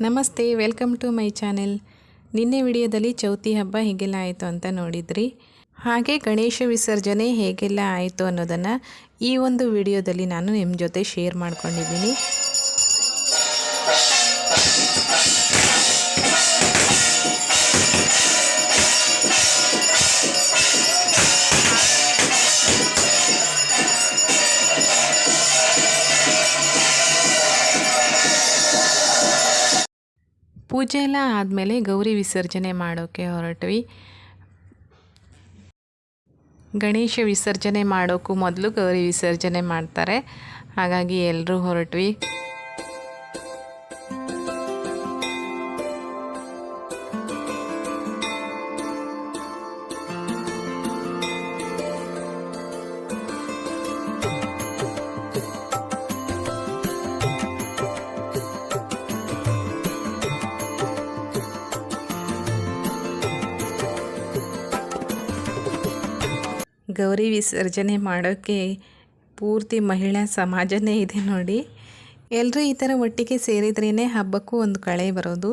ನಮಸ್ತೆ, welcome to my channel. ನಿನ್ನೆ ವಿಡಿಯೋದಲ್ಲಿ ಚೌತಿ ಹಬ್ಬ ಹೇಗೆಲ್ಲ ಆಯಿತು ಅಂತ ನೋಡಿದ್ರಿ? ಹಾಗೆ ಗಣೇಶ ವಿಸರ್ಜನೆ ಹೇಗೆಲ್ಲ ಆಯಿತು ಅನ್ನೋದನ್ನು ಈ ಒಂದು ವಿಡಿಯೋದಲ್ಲಿ ನಾನು ನಿಮ್ಮ ಜೊತೆ ಶೇರ್ ಮಾಡ್ಕೊಂಡಿದ್ದೀನಿ. ಪೂಜೆ ಎಲ್ಲ ಆದಮೇಲೆ ಗೌರಿ ವಿಸರ್ಜನೆ ಮಾಡೋಕ್ಕೆ ಹೊರಟ್ವಿ. ಗಣೇಶ ವಿಸರ್ಜನೆ ಮಾಡೋಕ್ಕೂ ಮೊದಲು ಗೌರಿ ವಿಸರ್ಜನೆ ಮಾಡ್ತಾರೆ. ಹಾಗಾಗಿ ಎಲ್ಲರೂ ಹೊರಟ್ವಿ. ಗೌರಿ ವಿಸರ್ಜನೆ ಮಾಡೋಕ್ಕೆ ಪೂರ್ತಿ ಮಹಿಳಾ ಸಮಾಜನೇ ಇದೆ ನೋಡಿ. ಎಲ್ಲರೂ ಈ ಥರ ಒಟ್ಟಿಗೆ ಸೇರಿದ್ರೇ ಹಬ್ಬಕ್ಕೂ ಒಂದು ಕಳೆ ಬರೋದು.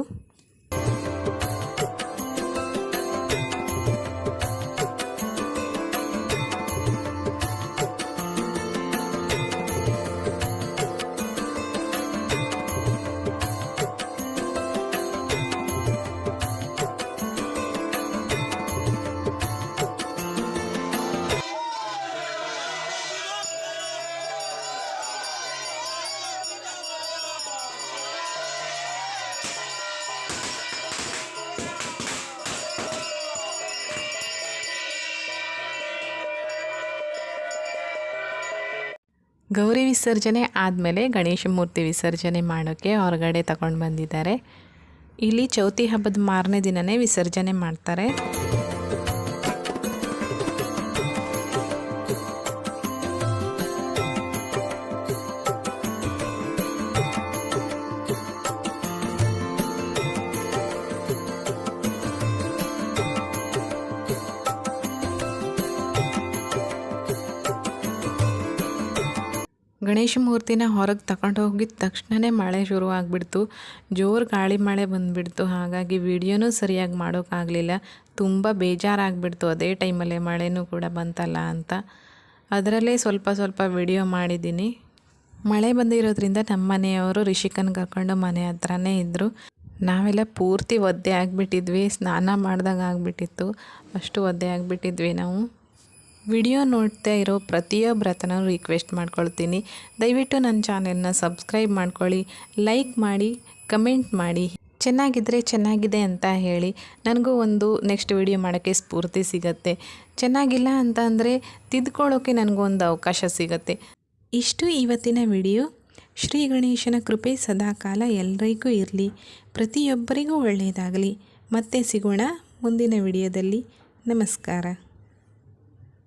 ಗೌರಿ ವಿಸರ್ಜನೆ ಆದಮೇಲೆ ಗಣೇಶ ಮೂರ್ತಿ ವಿಸರ್ಜನೆ ಮಾಡೋಕ್ಕೆ ಹೊರಗಡೆ ತಗೊಂಡು ಬಂದಿದ್ದಾರೆ. ಇಲ್ಲಿ ಚೌತಿ ಹಬ್ಬದ ಮಾರನೇ ದಿನವೇ ವಿಸರ್ಜನೆ ಮಾಡ್ತಾರೆ. ಗಣೇಶ ಮೂರ್ತಿನ ಹೊರಗೆ ತಗೊಂಡು ಹೋಗಿದ ತಕ್ಷಣವೇ ಮಳೆ ಶುರು ಆಗಿಬಿಡ್ತು. ಜೋರು ಗಾಳಿ ಮಳೆ ಬಂದುಬಿಡ್ತು. ಹಾಗಾಗಿ ವಿಡಿಯೋನೂ ಸರಿಯಾಗಿ ಮಾಡೋಕ್ಕಾಗಲಿಲ್ಲ ತುಂಬ ಬೇಜಾರಾಗ್ಬಿಡ್ತು. ಅದೇ ಟೈಮಲ್ಲೇ ಮಳೆನೂ ಕೂಡ ಬಂತಲ್ಲ ಅಂತ. ಅದರಲ್ಲೇ ಸ್ವಲ್ಪ ಸ್ವಲ್ಪ ವಿಡಿಯೋ ಮಾಡಿದ್ದೀನಿ ಮಳೆ ಬಂದಿರೋದ್ರಿಂದ ನಮ್ಮ ಮನೆಯವರು ರಿಷಿಕನ್ ಕರ್ಕೊಂಡು ಮನೆ ಹತ್ರನೇ ಇದ್ದರು ನಾವೆಲ್ಲ ಪೂರ್ತಿ ಒದ್ದೆ ಆಗಿಬಿಟ್ಟಿದ್ವಿ. ಸ್ನಾನ ಮಾಡಿದಾಗ ಆಗಿಬಿಟ್ಟಿತ್ತು. ಅಷ್ಟು ಒದ್ದೆ ಆಗಿಬಿಟ್ಟಿದ್ವಿ ನಾವು. ವಿಡಿಯೋ ನೋಡ್ತಾ ಇರೋ ಪ್ರತಿಯೊಬ್ಬರ ಹತ್ರನೂ ರಿಕ್ವೆಸ್ಟ್ ಮಾಡ್ಕೊಳ್ತೀನಿ. ದಯವಿಟ್ಟು ನನ್ನ ಚಾನೆಲ್ನ ಸಬ್ಸ್ಕ್ರೈಬ್ ಮಾಡ್ಕೊಳ್ಳಿ ಲೈಕ್ ಮಾಡಿ ಕಮೆಂಟ್ ಮಾಡಿ. ಚೆನ್ನಾಗಿದ್ದರೆ ಚೆನ್ನಾಗಿದೆ ಅಂತ ಹೇಳಿ ನನಗೂ ಒಂದು ನೆಕ್ಸ್ಟ್ ವಿಡಿಯೋ ಮಾಡೋಕ್ಕೆ ಸ್ಫೂರ್ತಿ ಸಿಗತ್ತೆ. ಚೆನ್ನಾಗಿಲ್ಲ ಅಂತ ಅಂದರೆ ತಿದ್ಕೊಳ್ಳೋಕ್ಕೆ ಒಂದು ಅವಕಾಶ ಸಿಗತ್ತೆ. ಇಷ್ಟು ಇವತ್ತಿನ ವಿಡಿಯೋ ಶ್ರೀ ಗಣೇಶನ ಕೃಪೆ ಸದಾಕಾಲ ಎಲ್ಲರಿಗೂ ಇರಲಿ. ಪ್ರತಿಯೊಬ್ಬರಿಗೂ ಒಳ್ಳೆಯದಾಗಲಿ. ಮತ್ತೆ ಸಿಗೋಣ ಮುಂದಿನ ವಿಡಿಯೋದಲ್ಲಿ ನಮಸ್ಕಾರ.